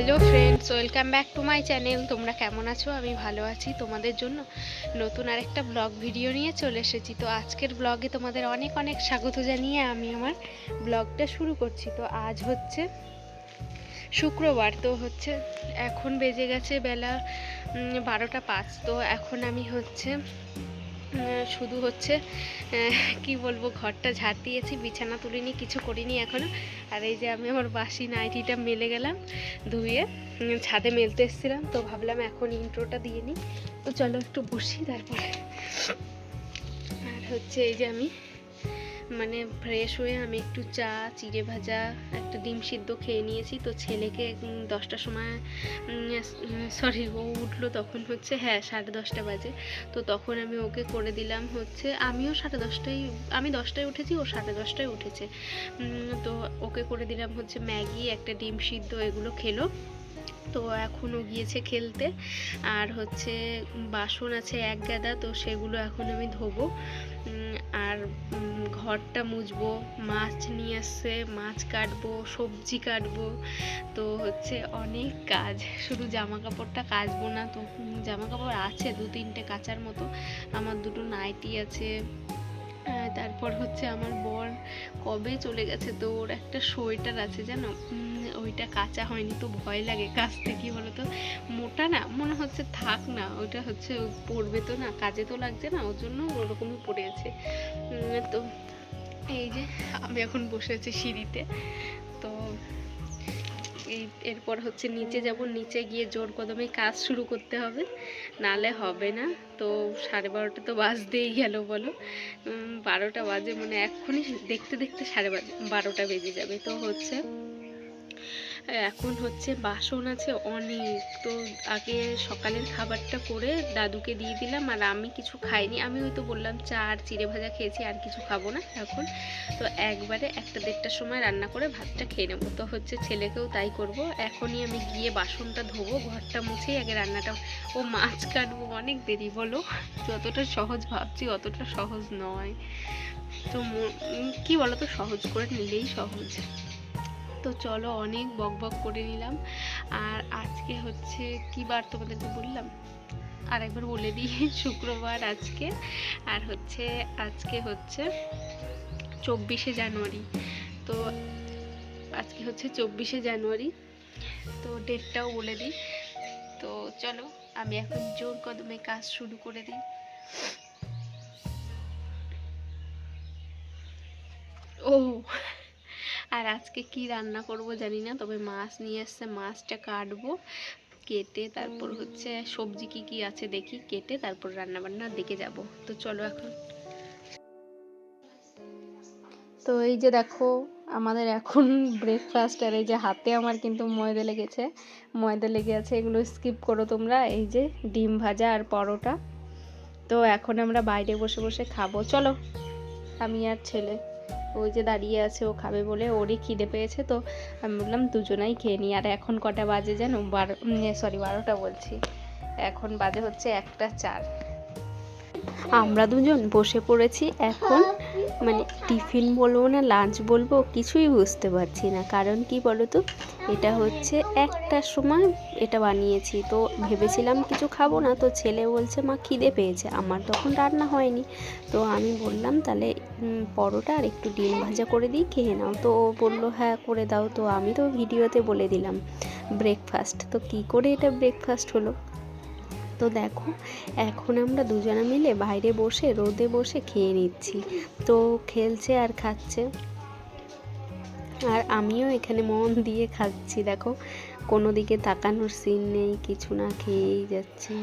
Welcome back to my channel. তোমরা কেমন আছো? আমি ভালো আছি তোমাদের জন্য। নতুন আরেকটা ব্লগ ভিডিও নিয়ে চলে এসেছি। তো আজকের ব্লগে তোমাদের অনেক অনেক স্বাগত জানিয়ে আমি আমার ব্লগটা শুরু করছি। তো আজ হচ্ছে শুক্রবার, তো হচ্ছে এখন বেজে গেছে বেলা বারোটা পাঁচ। তো এখন আমি হচ্ছে শুধু হচ্ছে কি বলব, ঘরটা ঝাড় দিয়েছি বিছানা তুলিনি, কিছু করিনি এখনও আর এই যে আমি আমার বাসি নাইটিটা মেলে গেলাম ধুয়ে ছাদে মেলতে এসেছিলাম, তো ভাবলাম এখন ইন্ট্রোটা দিয়ে নিই। তো চলো একটু বসি তারপরে। আর হচ্ছে এই যে আমি মানে ফ্রেশ হয়ে আমি একটু চা, চিড়ে ভাজা, একটা ডিম সিদ্ধ খেয়ে নিয়েছি। তো ছেলেকে দশটার সময় সরি ও উঠল তখন হচ্ছে হ্যাঁ সাড়ে দশটা বাজে। তো তখন আমি ওকে করে দিলাম হচ্ছে, আমিও সাড়ে দশটায়, আমি দশটায় উঠেছি, ও সাড়ে দশটায় উঠেছে। তো ওকে করে দিলাম হচ্ছে ম্যাগি, একটা ডিম সিদ্ধ, এগুলো খেলো। তো এখনও গিয়েছে খেলতে। আর হচ্ছে বাসন আছে এক গাদা, তো সেগুলো এখন আমি ধোবো। ঘরটা মুছবো মাছ নিয়ে আসছে মাছ কাটবো সবজি কাটবো। তো হচ্ছে অনেক কাজ শুধু জামা কাপড়টা কাচবো না তো জামা কাপড় আছে দু তিনটে কাচার মতো। আমার দুটো নাইটি আছে তারপর হচ্ছে আমার বর কবে চলে গেছে তো ওর একটা সোয়েটার আছে উম, ওইটা কাঁচা হয়নি তো ভয় লাগে কাচতে কি বলো তো মোটা না মনে হচ্ছে থাক না ওইটা হচ্ছে পড়বে তো না কাজে তো লাগছে না ওর জন্য ওরকমই পড়ে আছে। তো এই যে, আমি এখন বসে আছি সিঁড়িতে। তো এই, এরপর হচ্ছে নিচে যাব, নিচে গিয়ে জোর কদমে কাজ শুরু করতে হবে। নালে হবে না, তো সাড়ে বারোটা তো বাজতেই গেল, বলো। বারোটা বাজে মানে এক্ষুনি দেখতে দেখতে সাড়ে বারোটা বেজে যাবে। তো হচ্ছে এখন হচ্ছে বাসন আছে অনেক। তো আগে সকালের খাবারটা করে দাদুকে দিয়ে দিলাম, আর আমি কিছু খাইনি। আমি ওই তো বললাম চা আর চিড়ে ভাজা খেয়েছি, আর কিছু খাব না এখন। তো একবারে একটা দেড়টার সময় রান্না করে ভাতটা খেয়ে নেব। তো হচ্ছে ছেলেকেও তাই করব। এখনই আমি গিয়ে বাসনটা ধোবো, ঘরটা মুছেই আগে রান্নাটা ও মাছ কাটবো। অনেক দেরি বলো? যতটা সহজ ভাবছি অতটা সহজ নয়। তো কি বলো তো সহজ করে নিলেই সহজ। তো চলো অনেক বক বক করে নিলাম। আর আজকে হচ্ছে কি বার তোমাদেরকে বললাম? আর একবার বলে দিই, শুক্রবার আজকে। আর হচ্ছে, আজকে হচ্ছে চব্বিশে জানুয়ারি। তো আজকে হচ্ছে চব্বিশে জানুয়ারি। তো ডেটটাও বলে দিই। তো চলো, আমি এখন জোর কদমে কাজ শুরু করে দিই। ও আর আজকে কি রান্না করব জানি না তবে মাছ নিয়ে এসছে মাছটা কাটবো কেটে তারপর হচ্ছে সবজি কি কি আছে দেখি কেটে তারপর রান্না বান্না দেখে যাব। তো চলো এখন। তো এই যে দেখো আমাদের এখন ব্রেকফাস্ট আর এই যে হাতে আমার কিন্তু ময়দা লেগেছে ময়দা লেগে আছে এগুলো স্কিপ করো তোমরা এই যে ডিম ভাজা আর পরোটা। তো এখন আমরা বাইরে বসে বসে খাব চলো। আমি আর ছেলে। ওই যে দাঁড়িয়ে আছে, ও খাবে বলে ওরই খিদে পেয়েছে তো। আমি বললাম, দুজনাই খেয়ে নিই। আর এখন কটা বাজে যেন? বারো সরি বারোটা বলছি। এখন বাজে হচ্ছে একটা চার। আমরা দুজন বসে পড়েছি এখন মানে টিফিন বলব না লাঞ্চ বলব, কিছুই বুঝতে পারছি না। কারণ কি বলো তো এটা হচ্ছে একটার সময় এটা বানিয়েছি। তো ভেবেছিলাম কিছু খাব না, তো ছেলে বলছে, মা, খিদে পেয়েছে। আমার তখন রান্না হয়নি। তো আমি বললাম, তাহলে পরোটা আর একটু ডিম ভাজা করে দিই, খেয়ে নাও। তো ও বলল হ্যাঁ করে দাও। তো আমি তো ভিডিওতে বলে দিলাম ব্রেকফাস্ট তো কি করে এটা ব্রেকফাস্ট হলো? তো দেখো, এখন আমরা দুজনে মিলে বাইরে বসে, রোদে বসে খেয়ে নিচ্ছি। তো খেলছে আর খাচ্ছে। আর আমিও এখানে মন দিয়ে খাচ্ছি, দেখো। কোনো দিকে তাকানোর সিন নেই, কিছু না খেয়েই যাচ্ছি।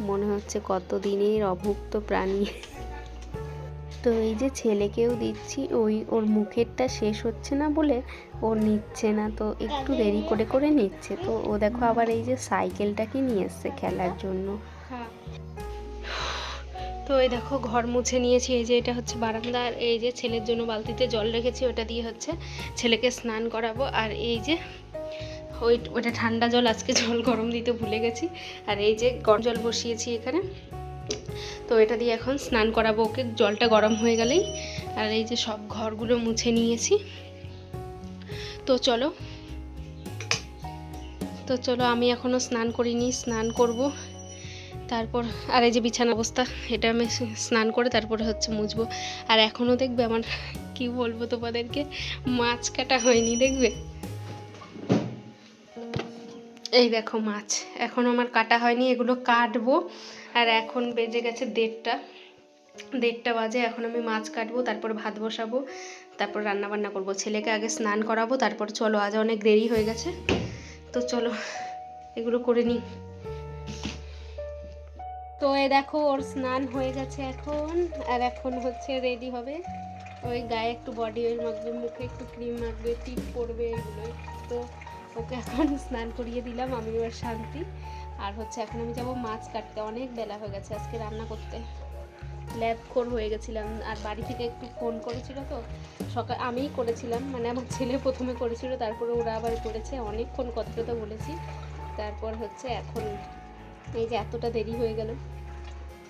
মনে হচ্ছে কত দিনের অভুক্ত প্রাণী। তো এই যে ছেলেকেও দিচ্ছি, ওই ওর মুখেরটা শেষ হচ্ছে না বলে ও নিচ্ছে না, তো একটু দেরি করে করে নিচ্ছে। তো ও দেখো আবার এই যে সাইকেলটাকে নিয়ে এসছে খেলার জন্য। তো এই দেখো ঘর মুছে নিয়েছি, এই যে এটা হচ্ছে বারান্দা আর এই যে ছেলের জন্য বালতিতে জল রেখেছি, ওটা দিয়ে হচ্ছে ছেলেকে স্নান করাবো। আর এই যে ওই, ওটা ঠান্ডা জল, আজকে জল গরম দিতে ভুলে গেছি। আর এই যে গরম জল বসিয়েছি এখানে। তো এটা দিয়ে এখন স্নান করাবো ওকে। জলটা গরম হয়ে গেলেই। আর এই যে সব ঘরগুলো মুছে নিয়েছি। তো চলো। তো চলো, আমি এখনও স্নান করিনি, স্নান করব। তারপর, আর এই যে বিছানা অবস্থা, এটা আমি স্নান করে তারপরে হচ্ছে মুছবো। আর এখনও দেখবে আমার, কি বলব তোমাদেরকে, মাছ কাটা হয়নি, দেখবে? এই দেখো মাছ, এখন আমার কাটা হয়নি, এগুলো কাটবো। আর এখন বেজে গেছে দেড়টা। দেড়টা বাজে, এখন আমি মাছ কাটবো, তারপর ভাত বসাবো, তারপর রান্না বান্না করব। ছেলেকে আগে স্নান করাবো, তারপর চলো, আজ অনেক দেরি হয়ে গেছে। তো চলো, এগুলো করে নিই। তো এ দেখো, ওর স্নান হয়ে গেছে এখন, আর এখন হচ্ছে রেডি হবে। ওই গায়ে একটু বডি অয়েল মাখবে, মুখে একটু ক্রিম মাখবে, টিপ পরবে এগুলো তো ওকে এখন স্নান করিয়ে দিলাম আমি এবার শান্তি। আর হচ্ছে এখন আমি যাব মাছ কাটতে। অনেক বেলা হয়ে গেছে আজকে রান্না করতে। ল্যাব খোর হয়ে গেছিলাম আর বাড়ি থেকে একটু ফোন করেছিল তো। সকাল আমিই করেছিলাম মানে আমার ছেলে প্রথমে করেছিল তারপরে ওরা আবার করেছে। অনেকক্ষণ কথা কথা বলেছি। তারপর হচ্ছে এখন এই যে এতটা দেরি হয়ে গেল।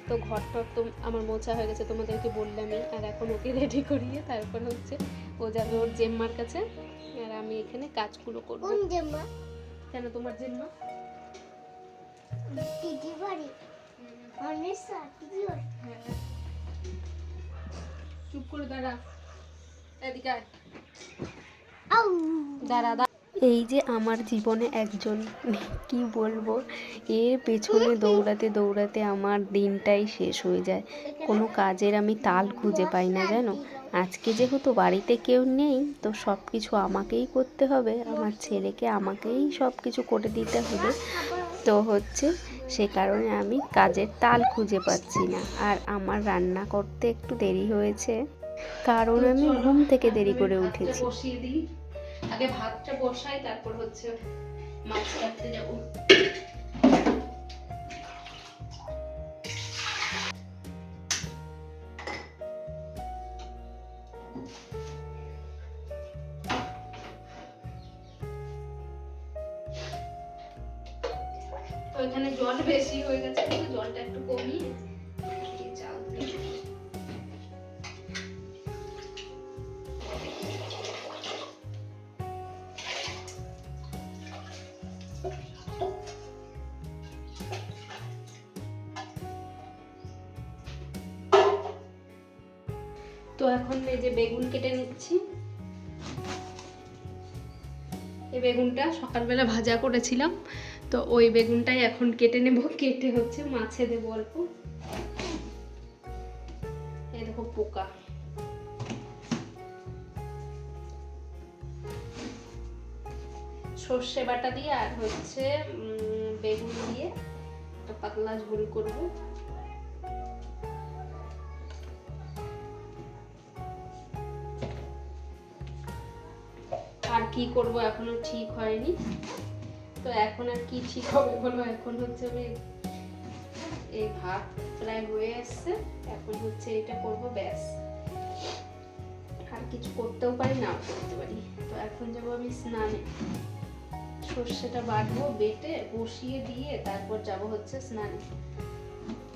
তো ঘর টর তো আমার মোছা হয়ে গেছে তোমাদেরকে বললামই। আর এখন ওকে রেডি করিয়ে তারপর হচ্ছে ও যাবে ওর জেম্মার কাছে। আর আমি এখানে কাজগুলো করব। কেন তোমার জেম্মা? দিদি বাড়ি অনেক দিদি বাড়ি চুপ করে দাঁড়া। এদিকে আয়। দাঁড়া দাঁড়া। এই যে আমার জীবনে একজন কি বলব এর পেছনে দৌড়াতে দৌড়াতে আমার দিনটাই শেষ হয়ে যায়। কোনো কাজের আমি তাল খুঁজে পাই না জানো? আজকে যেহেতু বাড়িতে কেউ নেই তো সব কিছু আমাকেই করতে হবে। আমার ছেলেকে আমাকেই সব কিছু করে দিতে হবে। তো হচ্ছে, সে কারণে আমি কাজের তাল খুঁজে পাচ্ছি না। আর আমার রান্না করতে একটু দেরি হয়েছে, কারণ আমি ঘুম থেকে দেরি করে উঠেছি। আগে ভাতটা বসাই, তারপর হচ্ছে মাছ কাটতে যাব। জল বেশি হয়ে গেছে, কিন্তু জলটা একটু কমিয়ে তো এখন এই যে বেগুন কেটে নিচ্ছি। এই বেগুনটা সকালবেলা ভাজা করেছিলাম। তো ওই বেগুনটাই এখন কেটে নেব। কেটে হচ্ছে মাছে দেবো অল্প। দেখো পোকা। সর্ষে বাটা দিয়ে আর হচ্ছে বেগুন দিয়ে একটা পাতলা ঝোল করব। আর কি করব এখনও ঠিক হয়নি। তো এখন আর কি ঠিক হবে বলো? এখন হচ্ছে আমি এই ভাত প্রায় হয়ে এসছে। এখন হচ্ছে এটা করব, ব্যাস। আর কিছু করতেও পারি না করতে পারি। তো এখন যাব আমি স্নানে। সর্ষেটা বাটবো, বেটে, বসিয়ে দিয়ে তারপর যাব হচ্ছে স্নানে।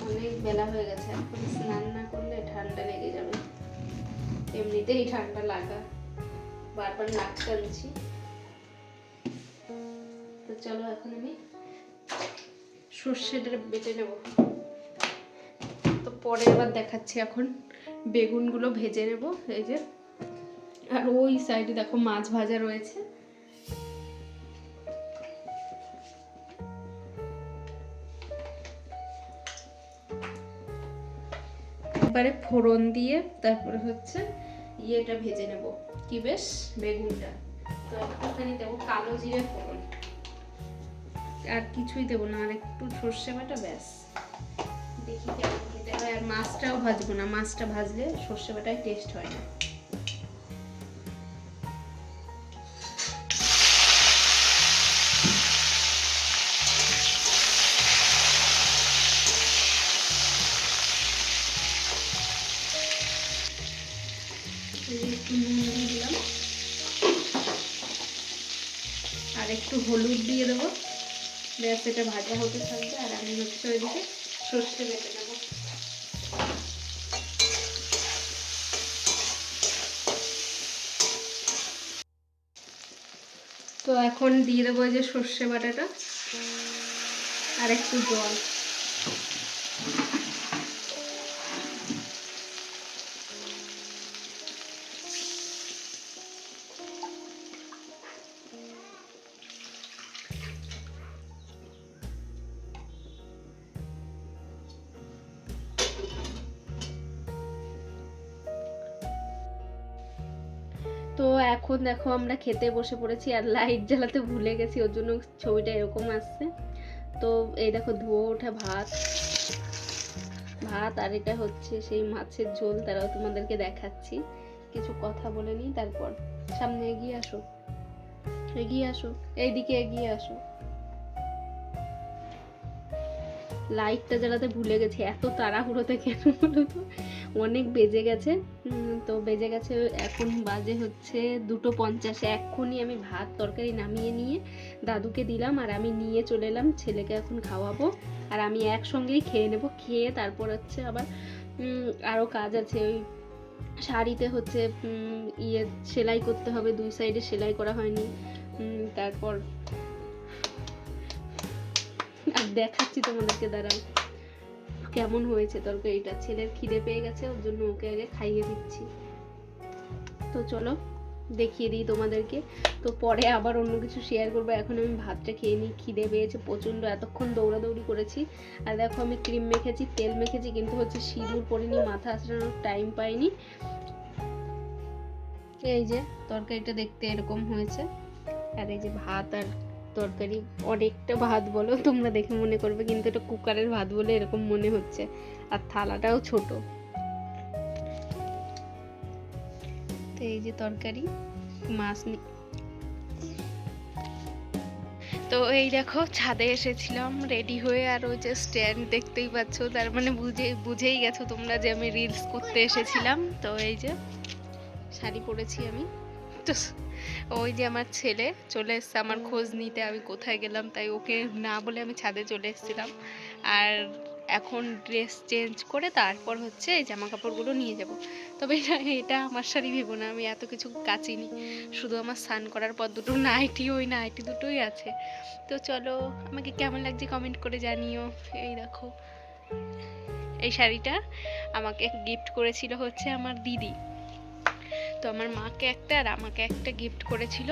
অনেক বেলা হয়ে গেছে, এখন স্নান না করলে ঠান্ডা লেগে যাবে। এমনিতেই ঠান্ডা লাগা। বারবার নাক টানছি। চলো এখন আমি সর্ষেটা বেটে নেব। তো পরে আবার দেখাচ্ছি এখন বেগুনগুলো ভেজে নেব, এই যে। আর ওই সাইডে দেখো মাছ ভাজা রয়েছে। এবারে ফোড়ন দিয়ে তারপরে হচ্ছে ইয়েটা ভেজে নেব। কি বেশ? বেগুনটা। তো একটুখানি দেবো কালো জিরে ফোড়ন। আর কিছুই দেবো না, আর একটু সর্ষে বাটা ব্যাস। দেখি খেতে হয়। আর মাছটাও ভাজবো না, মাছটা ভাজলে সর্ষে বাটায় টেস্ট হয় না। আর একটু হলুদ দিয়ে দেবো। ব্যাস এটা ভাজা হতে থাকবে আর আমি হচ্ছে ওইদিকে সর্ষে বেটে নেব। তো এখন দিয়ে দেবো যে সর্ষে বাটাটা আর একটু জল। এখন দেখো আমরা খেতে বসে পড়েছি আর লাইট জ্বালাতে ভুলে গেছি, ওর জন্য ছবিটা এরকম আসছে। তো এই দেখো ধুয়ে ওঠা ভাত। ভাত আর এটা হচ্ছে সেই মাছের ঝোল, তারাও তোমাদেরকে দেখাচ্ছি। কিছু কথা বলে নিই তারপর। সামনে এগিয়ে আসো। এগিয়ে আসো। এইদিকে এগিয়ে আসো। লাইটটা জ্বালাতে ভুলে গেছি, এত তাড়াহুড়োতে কেন বলো তো? অনেক বেজে গেছে। তো বেজে গেছে এখন বাজে হচ্ছে দুটো পঞ্চাশে। এক্ষুনি আমি ভাত তরকারি নামিয়ে নিয়ে দাদুকে দিলাম আর আমি নিয়ে চলে এলাম ছেলেকে এখন খাওয়াবো। আর আমি একসঙ্গেই খেয়ে নেব, খেয়ে তারপর হচ্ছে আবার আরও কাজ আছে। ওই শাড়িতে হচ্ছে ইয়ে সেলাই করতে হবে, দুই সাইডে সেলাই করা হয়নি। তারপর আর দেখাচ্ছি তোমাদেরকে, দাঁড়াও। কেমন হয়েছে? তরকারিটা ছেলের খিদে পেয়ে গেছে, ওর জন্য ওকে আগে খাইয়ে দিচ্ছি। তো চলো, দেখিয়ে দিই তোমাদেরকে। তো পরে আবার অন্য কিছু শেয়ার করব। এখন আমি ভাতটা খেয়ে নিই। খিদে পেয়েছে প্রচণ্ড। এতক্ষণ দৌড়াদৌড়ি করেছি। আর দেখো আমি ক্রিম মেখেছি, তেল মেখেছি, কিন্তু হচ্ছে সিঁদুর পরিনি, মাথা আসানোর টাইম পাইনি। এই যে, তরকারিটা দেখতে এরকম হয়েছে। আর এই যে ভাত আর তরকারি অনেকটা ভাত বলো, তোমরা দেখে মনে করবে কিন্তু এটা কুকারের ভাত বলে এরকম মনে হচ্ছে। আর থালাটাও ছোট। তো এই যে তরকারি, মাছ তো এই দেখো, ছাদে এসেছিলাম রেডি হয়ে আর ওই যে স্ট্যান্ড দেখতেই পাচ্ছ, তার মানে বুঝে বুঝেই গেছো তোমরা যে আমি রিলস করতে এসেছিলাম। তো এই যে শাড়ি পরেছি আমি। তো ওই যে আমার ছেলে চলে এসছে, আমার খোঁজ নিতে আমি কোথায় গেলাম তাই ওকে না বলে আমি ছাদে চলে এসেছিলাম। আর এখন ড্রেস চেঞ্জ করে তারপর হচ্ছে এই জামা কাপড়গুলো নিয়ে যাব। তবে এটা আমার শাড়ি ভেবো না, আমি এত কিছু কাচিনি। শুধু আমার স্নান করার পর দুটো নাইটি, ওই নাইটি দুটোই আছে। তো চলো, আমাকে কেমন লাগছে কমেন্ট করে জানিও। এই দেখো, এই শাড়িটা আমাকে গিফট করেছিল হচ্ছে আমার দিদি। তো আমার মাকে একটা আর আমাকে একটা গিফট করেছিল।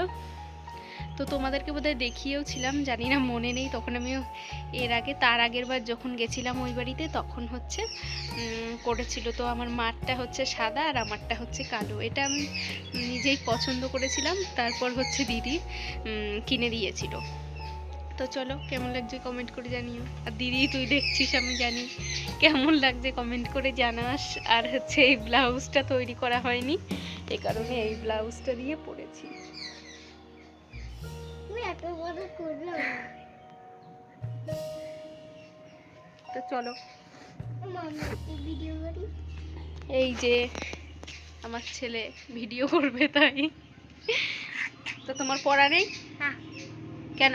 তো তোমাদেরকে বোধহয় দেখিয়েও ছিলাম, জানি না মনে নেই, তখন আমি এর আগে, তার আগের বার যখন গেছিলাম ওই বাড়িতে, তখন হচ্ছে করেছিল। তো আমার মারটা হচ্ছে সাদা আর আমারটা হচ্ছে কালো। এটা আমি নিজেই পছন্দ করেছিলাম, তারপর হচ্ছে দিদি কিনে দিয়েছিল। তো চলো কেমন লাগছে কমেন্ট করে জানিও। আর দিদি তুই দেখছিস আমি জানি। কেমন লাগছে কমেন্ট করে জানাস। আর হচ্ছে এই ব্লাউজটা তৈরি করা হয়নি। এই কারণে এই ব্লাউজটা দিয়ে পরেছি তো চলো। এই যে আমার ছেলে ভিডিও করবে তাই। তো তোমার পড়া নেই? হ্যাঁ। কেন?